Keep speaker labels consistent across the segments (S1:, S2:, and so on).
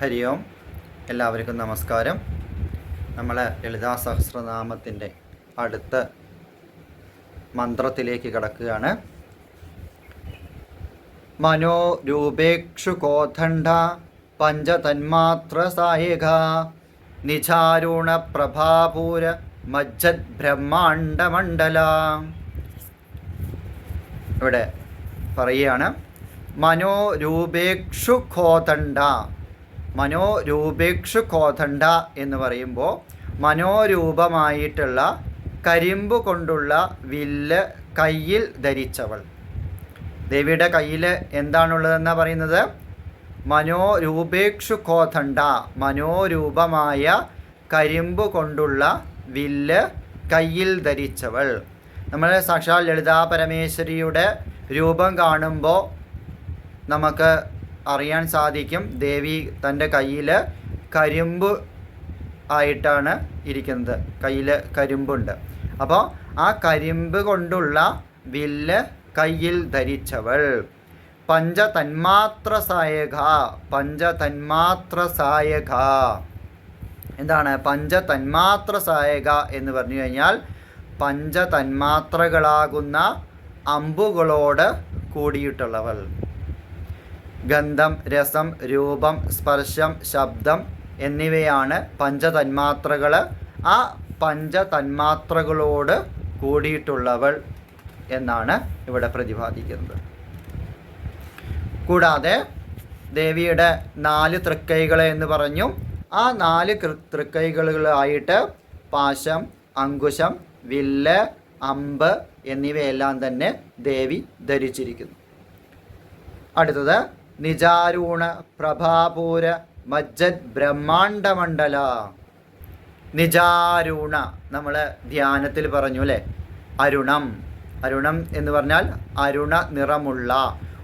S1: ഹരി ഓം. എല്ലാവർക്കും നമസ്കാരം. നമ്മൾ ലളിതാ സഹസ്രനാമത്തിന്റെ അടുത്ത മന്ത്രത്തിലേക്ക് കടക്കുകയാണ്. മനോ രൂപേക്ഷു കോഥണ്ഡ പഞ്ചതന്മാത്ര സായക നിചാരുണ പ്രഭാപൂര മജ്ജത് ബ്രഹ്മാണ്ഡമണ്ഡല ഇവിടെ പറയുകയാണ് മനോരൂപേക്ഷു കോതണ്ഡ മനോരൂപേക്ഷു കോതണ്ട എന്ന് പറയുമ്പോൾ മനോരൂപമായിട്ടുള്ള കരിമ്പ് കൊണ്ടുള്ള വില്ല് കയ്യിൽ ധരിച്ചവൾ. ദേവിയുടെ കയ്യിൽ എന്താണുള്ളതെന്നാണ് പറയുന്നത്? മനോരൂപേക്ഷു കോതണ്ട മനോരൂപമായ കരിമ്പ് കൊണ്ടുള്ള വില്ല് കയ്യിൽ ധരിച്ചവൾ. നമ്മൾ സാക്ഷാൽ ലളിതാ പരമേശ്വരിയുടെ രൂപം കാണുമ്പോൾ നമുക്ക് അറിയാൻ സാധിക്കും. ദേവി തന്റെ കയ്യിൽ കരിമ്പ് ആയിട്ടാണ് ഇരിക്കുന്നത്. കയ്യിൽ കരിമ്പുണ്ട്. അപ്പോൾ ആ കരിമ്പ് കൊണ്ടുള്ള വില്ല് കയ്യിൽ ധരിച്ചവൾ. പഞ്ച പഞ്ചതന്മാത്ര സായക പഞ്ചതന്മാത്ര സായക എന്താണ്? പഞ്ച തന്മാത്ര സായക എന്ന് പറഞ്ഞു കഴിഞ്ഞാൽ പഞ്ച തന്മാത്രകളാകുന്ന അമ്പുകളോട് കൂടിയിട്ടുള്ളവൾ. ഗന്ധം രസം രൂപം സ്പർശം ശബ്ദം എന്നിവയാണ് പഞ്ചതന്മാത്രകൾ. ആ പഞ്ചതന്മാത്രകളോട് കൂടിയിട്ടുള്ളവൾ എന്നാണ് ഇവിടെ പ്രതിപാദിക്കുന്നത്. കൂടാതെ ദേവിയുടെ നാല് തൃക്കൈകൾ എന്ന് പറഞ്ഞു. ആ നാല് തൃക്കൈകളായിട്ട് പാശം അങ്കുശം വില്ല് അമ്പ് എന്നിവയെല്ലാം തന്നെ ദേവി ധരിച്ചിരിക്കുന്നു. അടുത്തത് നിജാരൂണ പ്രഭാപൂര മജ്ജത് ബ്രഹ്മാണ്ഡമണ്ഡല. നിജാരൂണ നമ്മൾ ധ്യാനത്തിൽ പറഞ്ഞു അല്ലേ? അരുണം. അരുണം എന്ന് പറഞ്ഞാൽ അരുണ നിറമുള്ള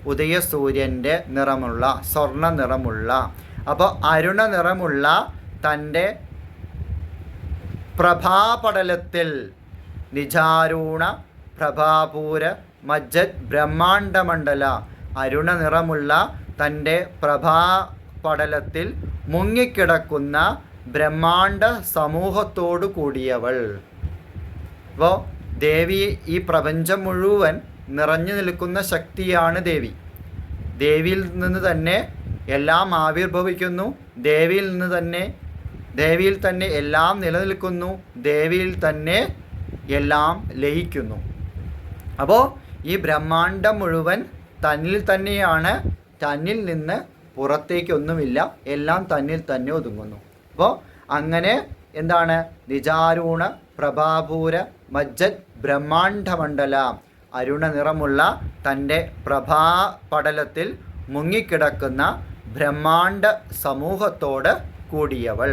S1: ഉദയസൂര്യന്റെ നിറമുള്ള സ്വർണ നിറമുള്ള. അപ്പോൾ അരുണ നിറമുള്ള തന്റെ പ്രഭാപടലത്തിൽ നിജാരൂണ പ്രഭാപൂര മജ്ജത് ബ്രഹ്മാണ്ഡമണ്ഡല അരുണ നിറമുള്ള തന്റെ പ്രഭാപടലത്തിൽ മുങ്ങിക്കിടക്കുന്ന ബ്രഹ്മാണ്ഡ സമൂഹത്തോടു കൂടിയവൾ. അപ്പോൾ ദേവി ഈ പ്രപഞ്ചം മുഴുവൻ നിറഞ്ഞു നിൽക്കുന്ന ശക്തിയാണ് ദേവി. ദേവിയിൽ നിന്ന് തന്നെ എല്ലാം ആവിർഭവിക്കുന്നു. ദേവിയിൽ നിന്ന് തന്നെ ദേവിയിൽ തന്നെ എല്ലാം നിലനിൽക്കുന്നു. ദേവിയിൽ തന്നെ എല്ലാം ലയിക്കുന്നു. അപ്പോൾ ഈ ബ്രഹ്മാണ്ടം മുഴുവൻ തന്നിൽ തന്നെയാണ് തന്നിൽ നിന്ന് പുറത്തേക്കൊന്നുമില്ല എല്ലാം തന്നിൽ തന്നെ ഒതുങ്ങുന്നു. അപ്പോൾ അങ്ങനെ എന്താണ്? നിജാരൂണ പ്രഭാപൂര മജ്ജത് ബ്രഹ്മാണ്ഡമണ്ഡല അരുണ നിറമുള്ള തന്റെ പ്രഭാപടലത്തിൽ മുങ്ങിക്കിടക്കുന്ന ബ്രഹ്മാണ്ഡ സമൂഹത്തോട് കൂടിയവൾ.